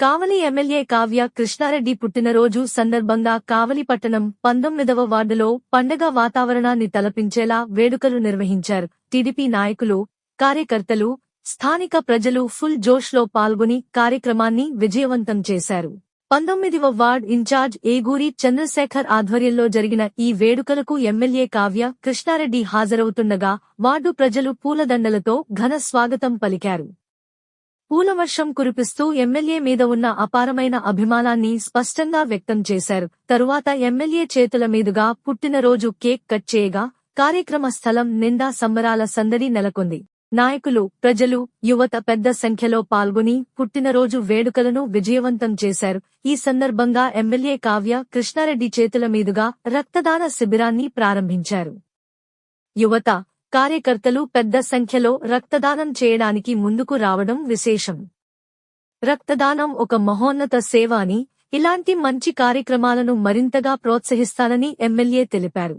కావలి MLA Kavya Krishna Reddy పుట్టినరోజు సందర్భంగా కావలి పట్టణం పంతొమ్మిదవ వార్డులో పండగ వాతావరణాన్ని తలపించేలా వేడుకలు నిర్వహించారు. టీడీపీ నాయకులు కార్యకర్తలు స్థానిక ప్రజలు ఫుల్ జోష్లో పాల్గొని కార్యక్రమాన్ని విజయవంతం చేశారు. పంతొమ్మిదవ వార్డ్ ఇన్ఛార్జ్ ఏగూరి చంద్రశేఖర్ ఆధ్వర్యంలో జరిగిన ఈ వేడుకలకు ఎమ్మెల్యే కావ్య కృష్ణారెడ్డి హాజరవుతుండగా వార్డు ప్రజలు పూలదండలతో ఘన స్వాగతం పలికారు. పూలవర్షం కురిపిస్తూ ఎమ్మెల్యే మీద ఉన్న అపారమైన అభిమానాన్ని స్పష్టంగా వ్యక్తం చేశారు. తరువాత ఎమ్మెల్యే చేతుల మీదుగా పుట్టినరోజు కేక్ కట్ చేయగా కార్యక్రమ స్థలం నిండా సంబరాల సందడి నెలకొంది. నాయకులు ప్రజలు యువత పెద్ద సంఖ్యలో పాల్గొని పుట్టినరోజు వేడుకలను విజయవంతం చేశారు. ఈ సందర్భంగా ఎమ్మెల్యే కావ్య కృష్ణారెడ్డి చేతుల మీదుగా రక్తదాన శిబిరాన్ని ప్రారంభించారు. యువత కార్యకర్తలు పెద్ద సంఖ్యలో రక్తదానం చేయడానికి ముందుకు రావడం విశేషం. రక్తదానం ఒక మహోన్నత సేవ అని ఇలాంటి మంచి కార్యక్రమాలను మరింతగా ప్రోత్సహిస్తానని ఎమ్మెల్యే తెలిపారు.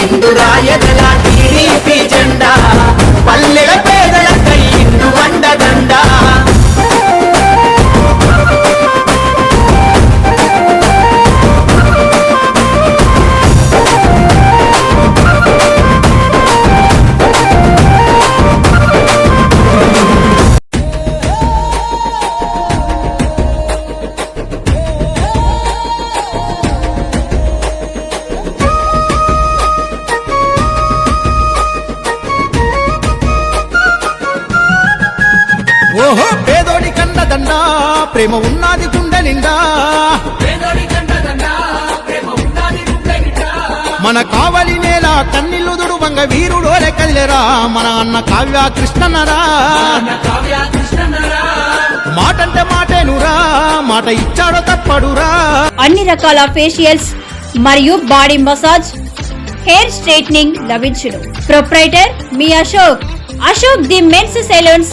ఎత్తిండు ఓహో పేదోడి కండదండ ప్రేమ ఉన్నది గుండె నిండా మన కావలి నేల కన్నీళ్ళు దుడువంగ వీరుడోలే కదిలేరా. మన అన్న కావ్య కృష్ణన్నరా. మాటంటే మాటేనురా మాట ఇచ్చాడో తప్పడురా. అన్ని రకాల ఫేషియల్స్ మరియు బాడీ మసాజ్ హెయిర్ స్ట్రైట్నింగ్ లభించును. Proprietor me Ashok. Ashok the men's salons